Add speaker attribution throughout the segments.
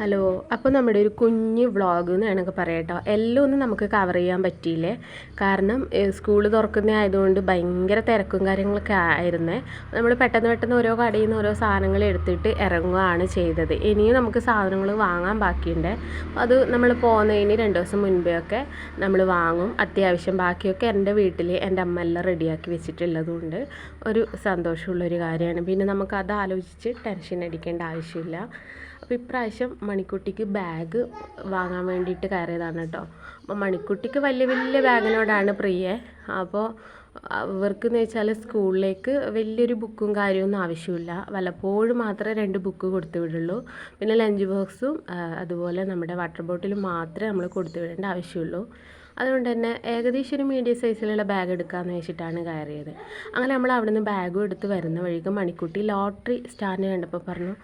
Speaker 1: Hello അപ്പോൾ നമ്മുടെ ഒരു കുഞ്ഞ് വ്ളോഗ് എന്ന് വേണമെങ്കിൽ പറയട്ടോ. എല്ലാം ഒന്നും നമുക്ക് കവർ ചെയ്യാൻ പറ്റിയില്ലേ. കാരണം സ്കൂൾ തുറക്കുന്ന ആയതുകൊണ്ട് ഭയങ്കര തിരക്കും കാര്യങ്ങളൊക്കെ ആയിരുന്നേ. നമ്മൾ പെട്ടെന്ന് പെട്ടെന്ന് ഓരോ കടയിൽ നിന്ന് ഓരോ സാധനങ്ങൾ എടുത്തിട്ട് ഇറങ്ങുകയാണ് ചെയ്തത്. ഇനിയും നമുക്ക് സാധനങ്ങൾ വാങ്ങാൻ ബാക്കിയുണ്ട്. അത് നമ്മൾ പോകുന്നതിന് രണ്ട് ദിവസം മുൻപേ ഒക്കെ നമ്മൾ വാങ്ങും. അത്യാവശ്യം ബാക്കിയൊക്കെ എന്റെ വീട്ടിൽ എന്റെ അമ്മ എല്ലാം റെഡിയാക്കി വെച്ചിട്ടുള്ളതുകൊണ്ട് ഒരു സന്തോഷമുള്ളൊരു കാര്യമാണ്. പിന്നെ നമുക്ക് അത് ആലോചിച്ച് ടെൻഷൻ അടിക്കേണ്ട ആവശ്യമില്ല. അപ്പോൾ ഇപ്രാവശ്യം മണിക്കുട്ടിക്ക് ബാഗ് വാങ്ങാൻ വേണ്ടിയിട്ട് കയറിയതാണ് കേട്ടോ. അപ്പോൾ മണിക്കുട്ടിക്ക് വലിയ വലിയ ബാഗിനോടാണ് പ്രിയേ. അപ്പോൾ അവർക്കെന്ന് വെച്ചാൽ സ്കൂളിലേക്ക് വലിയൊരു ബുക്കും കാര്യമൊന്നും ആവശ്യമില്ല. വല്ലപ്പോഴും മാത്രമേ രണ്ട് ബുക്ക് കൊടുത്തു വിടുള്ളൂ. പിന്നെ ലഞ്ച് ബോക്സും അതുപോലെ നമ്മുടെ വാട്ടർ ബോട്ടിലും മാത്രമേ നമ്മൾ കൊടുത്തു വിടേണ്ട ആവശ്യമുള്ളൂ. അതുകൊണ്ട് തന്നെ ഏകദേശം ഒരു മീഡിയം സൈസിലുള്ള ബാഗ് എടുക്കാമെന്ന് വെച്ചിട്ടാണ് കയറിയത്. അങ്ങനെ നമ്മൾ അവിടെ നിന്ന് ബാഗും എടുത്ത് വരുന്ന വഴിക്ക് മണിക്കുട്ടി ലോട്ടറി സ്റ്റാൻഡ് കണ്ടപ്പോൾ പറഞ്ഞു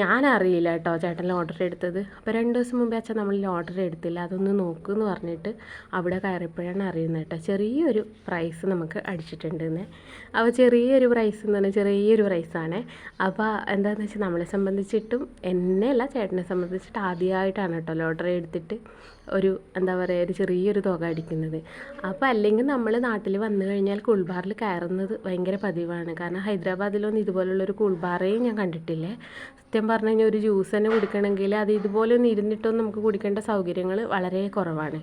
Speaker 1: ഞാൻ അറിയില്ല കേട്ടോ ചേട്ടൻ ലോട്ടറി എടുത്തത്. അപ്പോൾ രണ്ട് ദിവസം മുമ്പേ അച്ഛൻ നമ്മൾ ലോട്ടറി എടുത്തില്ല അതൊന്ന് നോക്കുമെന്ന് പറഞ്ഞിട്ട് അവിടെ കയറിയപ്പോഴാണ് അറിയുന്നത് കേട്ടോ. ചെറിയൊരു പ്രൈസ് നമുക്ക് അടിച്ചിട്ടുണ്ടെന്ന്. അപ്പോൾ ചെറിയൊരു പ്രൈസ് എന്ന് പറഞ്ഞാൽ ചെറിയൊരു പ്രൈസാണ് അപ്പോൾ എന്താണെന്ന് വെച്ചാൽ നമ്മളെ സംബന്ധിച്ചിട്ടും എന്നെ അല്ല ചേട്ടനെ സംബന്ധിച്ചിട്ട് ആദ്യമായിട്ടാണ് കേട്ടോ ലോട്ടറി എടുത്തിട്ട് ഒരു എന്താ പറയുക ഒരു ചെറിയൊരു തുക അടിക്കുന്നത്. അപ്പോൾ അല്ലെങ്കിൽ നമ്മൾ നാട്ടിൽ വന്നു കഴിഞ്ഞാൽ കൂൾബാറിൽ കയറുന്നത് ഭയങ്കര പതിവാണ്. കാരണം ഹൈദരാബാദിലൊന്നും ഇതുപോലുള്ളൊരു കൂൾബാറേ ഞാൻ കണ്ടിട്ടില്ല. സത്യം പറഞ്ഞു കഴിഞ്ഞാൽ ഒരു ജ്യൂസ് തന്നെ കുടിക്കണമെങ്കിൽ അത് ഇതുപോലെ ഒന്ന് ഇരുന്നിട്ടൊന്നും നമുക്ക് കുടിക്കേണ്ട സൗകര്യങ്ങൾ വളരെ കുറവാണ്.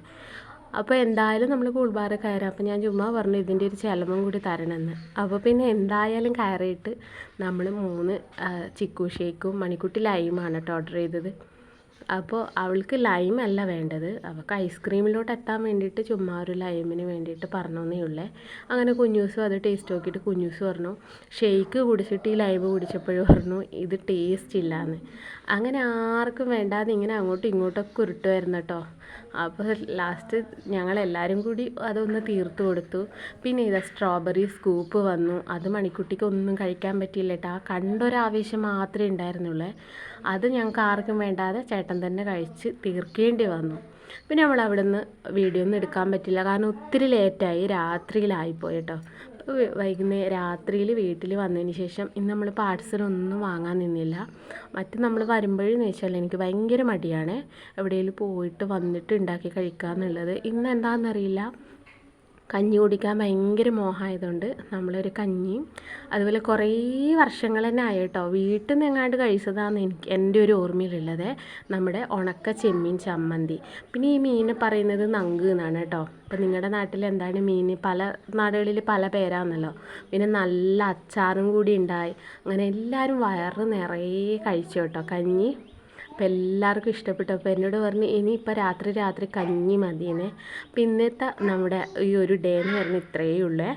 Speaker 1: അപ്പോൾ എന്തായാലും നമ്മൾ കൂൾബാറിൽ കയറാം. അപ്പോൾ ഞാൻ ചുമ്മാ പറഞ്ഞു ഇതിന്റെ ഒരു ചിലവും കൂടി തരണമെന്ന്. അപ്പോൾ പിന്നെ എന്തായാലും കയറിയിട്ട് നമ്മൾ മൂന്ന് ചിക്കു ഷേക്കും മണിക്കുട്ടി ലൈമാണ് കേട്ടോ ഓർഡർ ചെയ്തത്. അപ്പോൾ അവൾക്ക് ലൈം അല്ല വേണ്ടത്. അവൾക്ക് ഐസ്ക്രീമിലോട്ട് എത്താൻ വേണ്ടിയിട്ട് ചുമ്മാ ഒരു ലൈമിന് വേണ്ടിയിട്ട് പറഞ്ഞേ ഉള്ളേ. അങ്ങനെ കുഞ്ഞൂസും അത് ടേസ്റ്റ് നോക്കിയിട്ട് കുഞ്ഞൂസ് പറഞ്ഞു ഷെയ്ക്ക് കുടിച്ചിട്ട് ഈ ലൈം കുടിച്ചപ്പോഴും പറഞ്ഞു ഇത് ടേസ്റ്റ് ഇല്ലയെന്ന് അങ്ങനെ ആർക്കും വേണ്ടാതെ ഇങ്ങനെ അങ്ങോട്ടും ഇങ്ങോട്ടൊക്കെ ഉരുട്ടുമായിരുന്നു കേട്ടോ അപ്പോൾ ലാസ്റ്റ് ഞങ്ങളെല്ലാവരും കൂടി അതൊന്ന് തീർത്തു കൊടുത്തു. പിന്നെ ഇതാ സ്ട്രോബെറി സ്കൂപ്പ് വന്നു. അത് മണിക്കുട്ടിക്ക് ഒന്നും കഴിക്കാൻ പറ്റിയില്ല കേട്ടോ ആ കണ്ടൊരാവേശം മാത്രമേ ഉണ്ടായിരുന്നുള്ളേ. അത് ഞങ്ങൾക്ക് ആർക്കും വേണ്ടാതെ ചേട്ടൻ തന്നെ കഴിച്ച് തീർക്കേണ്ടി വന്നു. പിന്നെ നമ്മൾ അവിടെ നിന്ന് വീഡിയോ ഒന്നും എടുക്കാൻ പറ്റില്ല. കാരണം ഒത്തിരി ലേറ്റായി രാത്രിയിലായിപ്പോയി കേട്ടോ വൈകുന്നേരം രാത്രിയിൽ വീട്ടിൽ വന്നതിന് ശേഷം ഇന്ന് നമ്മൾ പാർസലൊന്നും വാങ്ങാൻ നിന്നില്ല. മറ്റ് നമ്മൾ വരുമ്പോഴെന്ന് വെച്ചാൽ എനിക്ക് ഭയങ്കര മടിയാണ്. എവിടെയെങ്കിലും പോയിട്ട് വന്നിട്ട് ഉണ്ടാക്കി കഴിക്കുക എന്നുള്ളത് ഇന്ന് എന്താണെന്നറിയില്ല കഞ്ഞി കുടിക്കാൻ ഭയങ്കര മോഹമായതുകൊണ്ട് നമ്മളൊരു കഞ്ഞിയും അതുപോലെ കുറേ വർഷങ്ങൾ തന്നെ ആയി കേട്ടോ. വീട്ടിൽ നിന്ന് എങ്ങാണ്ട് കഴിച്ചതാണ് എനിക്ക് എന്റെ ഒരു ഓർമ്മയിലുള്ളത്. നമ്മുടെ ഉണക്ക ചെമ്മീൻ ചമ്മന്തി. പിന്നെ ഈ മീൻ പറയുന്നത് നങ്ക് എന്നാണ് കേട്ടോ. അപ്പോൾ നിങ്ങളുടെ നാട്ടിൽ എന്താണ് മീൻ? പല നാടുകളിൽ പല പേരാണല്ലോ. പിന്നെ നല്ല അച്ചാറും കൂടി ഉണ്ടായി. അങ്ങനെ എല്ലാവരും വയറ് നിറയെ കഴിച്ചു കേട്ടോ. കഞ്ഞി അപ്പോൾ എല്ലാവർക്കും ഇഷ്ടപ്പെട്ടു. അപ്പോൾ എന്നോട് പറഞ്ഞു ഇനിയിപ്പോൾ രാത്രി രാത്രി കഞ്ഞി മതിയെന്നേ. പിന്നത്തെ നമ്മുടെ ഈ ഒരു ഡേ എന്ന് പറഞ്ഞാൽ ഇത്രയേ ഉള്ളേ.